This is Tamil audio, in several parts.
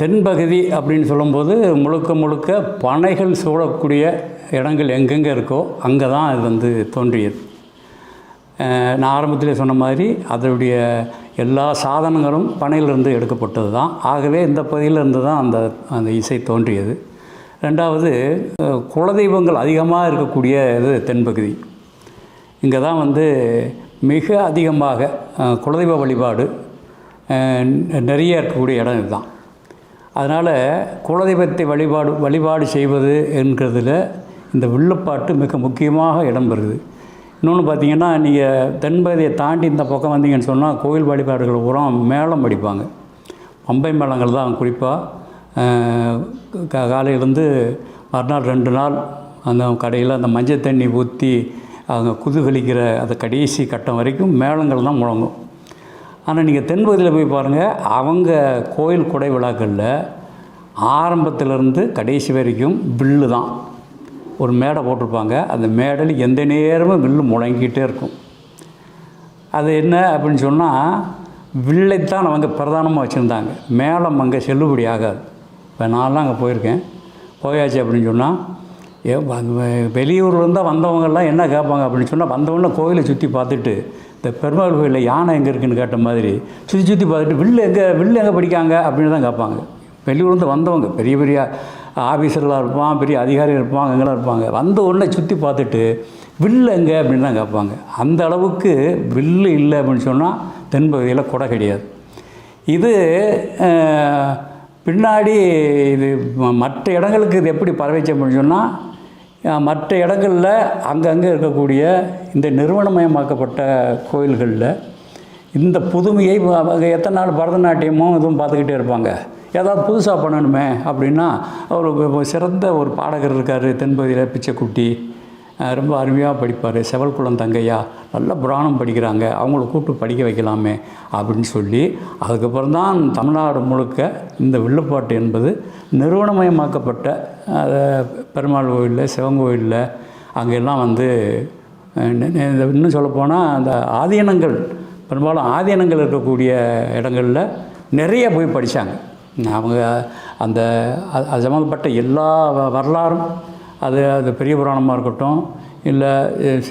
தென்பகுதி அப்படின்னு சொல்லும்போது முழுக்க முழுக்க பனைகள் சூழக்கூடிய இடங்கள் எங்கெங்கே இருக்கோ அங்கே தான் அது வந்து தோன்றியது. நான் ஆரம்பத்திலே சொன்ன மாதிரி அதனுடைய எல்லா சாதனங்களும் பனையிலிருந்து எடுக்கப்பட்டது தான். ஆகவே இந்த பகுதியிலிருந்து தான் அந்த அந்த இசை தோன்றியது. ரெண்டாவது குலதெய்வங்கள் அதிகமாக இருக்கக்கூடிய இது தென்பகுதி. இங்கே தான் வந்து மிக அதிகமாக குலதெய்வ வழிபாடு நிறைய இருக்கக்கூடிய இடம் இதுதான். அதனால் குலதெய்வத்தை வழிபாடு வழிபாடு செய்வது என்கிறதுல இந்த வில்லுப்பாட்டு மிக முக்கியமாக இடம் பெறுது. இன்னொன்று பார்த்தீங்கன்னா நீங்கள் தென்பகுதியை தாண்டி இந்த பக்கம் வந்தீங்கன்னு சொன்னால் கோயில் வழிபாடுகள் உரம் மேளம் படிப்பாங்க பம்பை மேளங்கள் தான் குறிப்பாக காலையிலேருந்து மறுநாள் ரெண்டு நாள் அந்த கடையில் அந்த மஞ்சள் தண்ணி ஊற்றி அவங்க குதுகலிக்கிற அந்த கடைசி கட்டம் வரைக்கும் மேளங்கள் தான் முழங்கும். ஆனால் நீங்கள் தென்பகுதியில் போய் பாருங்கள் அவங்க கோயில் குடை விழாக்களில் ஆரம்பத்திலிருந்து கடைசி வரைக்கும் வில்லு தான். ஒரு மேடை போட்டிருப்பாங்க. அந்த மேடையில் எந்த நேரமும் வில்லு முழங்கிக்கிட்டே இருக்கும். அது என்ன அப்படின்னு சொன்னால் வில்லைத்தான் அவங்க பிரதானமாக வச்சுருந்தாங்க. மேளம் அங்கே செல்லுபடி ஆகாது. இப்போ நான்லாம் அங்கே போயிருக்கேன். போயாச்சு அப்படின்னு சொன்னால் ஏ வ- வந்தவங்கெல்லாம் என்ன கேட்பாங்க அப்படின்னு சொன்னால் வந்தவொடனே கோயிலை சுற்றி பார்த்துட்டு இந்த பெருமாள் கோயிலில் யானை எங்கே இருக்குன்னு கேட்ட மாதிரி சுற்றி சுற்றி பார்த்துட்டு வில்லு எங்கே வில்லு எங்கே படிக்காங்க? அப்படின்னு தான் கேட்பாங்க. வெளியூர்லேருந்து வந்தவங்க பெரிய பெரிய ஆஃபீஸர்லாம் இருப்பான் பெரிய அதிகாரிகள் இருப்பாங்க அங்கெல்லாம் இருப்பாங்க. வந்த உடனே சுற்றி பார்த்துட்டு வில்லு எங்கே? அப்படின்னு தான் கேட்பாங்க. அந்த அளவுக்கு வில்லு இல்லை அப்படின்னு சொன்னால் தென்பகுதியில் கொடை கிடையாது. இது பின்னாடி இது ம- மற்ற இடங்களுக்கு இது எப்படி பரவிச்சு அப்படின்னு சொன்னால் மற்ற இடங்களில் அங்கங்கே இருக்கக்கூடிய இந்த நிறுவனமயமாக்கப்பட்ட கோயில்களில் இந்த புதுமையை எத்தனை நாள் பரதநாட்டியமும் இதுவும் பார்த்துக்கிட்டே இருப்பாங்க. ஏதாவது புதுசாக பண்ணணுமே அப்படின்னா அவர் சிறந்த ஒரு பாடகர் இருக்கார் தென்பகுதியில் பிச்சைக்குட்டி. ரொம்ப அருமையாக படிப்பார். செவல்குளம் தங்கையா. நல்ல புராணம் படிக்கிறாங்க. அவங்கள கூப்பிட்டு படிக்க வைக்கலாமே அப்படின்னு சொல்லி அதுக்கப்புறம் தான் தமிழ்நாடு முழுக்க இந்த வில்லுப்பாட்டு என்பது நிறுவனமயமாக்கப்பட்ட அதை பெருமாள் கோயிலில் சிவன் கோயிலில் அங்கெல்லாம் வந்து இந்த இன்னும் சொல்லப்போனால் அந்த ஆதீனங்கள் பெரும்பாலும் ஆதீனங்கள் இருக்கக்கூடிய இடங்களில் நிறைய போய் படித்தாங்க அவங்க அந்த அது சம்மந்தப்பட்ட எல்லா வ- வரலாறும் அது அது பெரிய புராணமாக இருக்கட்டும் இல்லை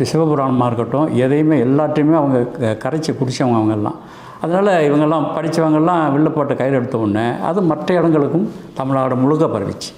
சிவபுராணமாக இருக்கட்டும் எதையுமே எல்லாத்தையுமே அவங்க க- கரைச்சி குடித்தவங்க அவங்கெல்லாம். அதனால் இவங்கெல்லாம் படித்தவங்கெல்லாம் வில்லுப்பாட்டை கையில் எடுத்த உடனே அது மற்ற இடங்களுக்கும் தமிழ்நாடு முழுக்க பரவிச்சு.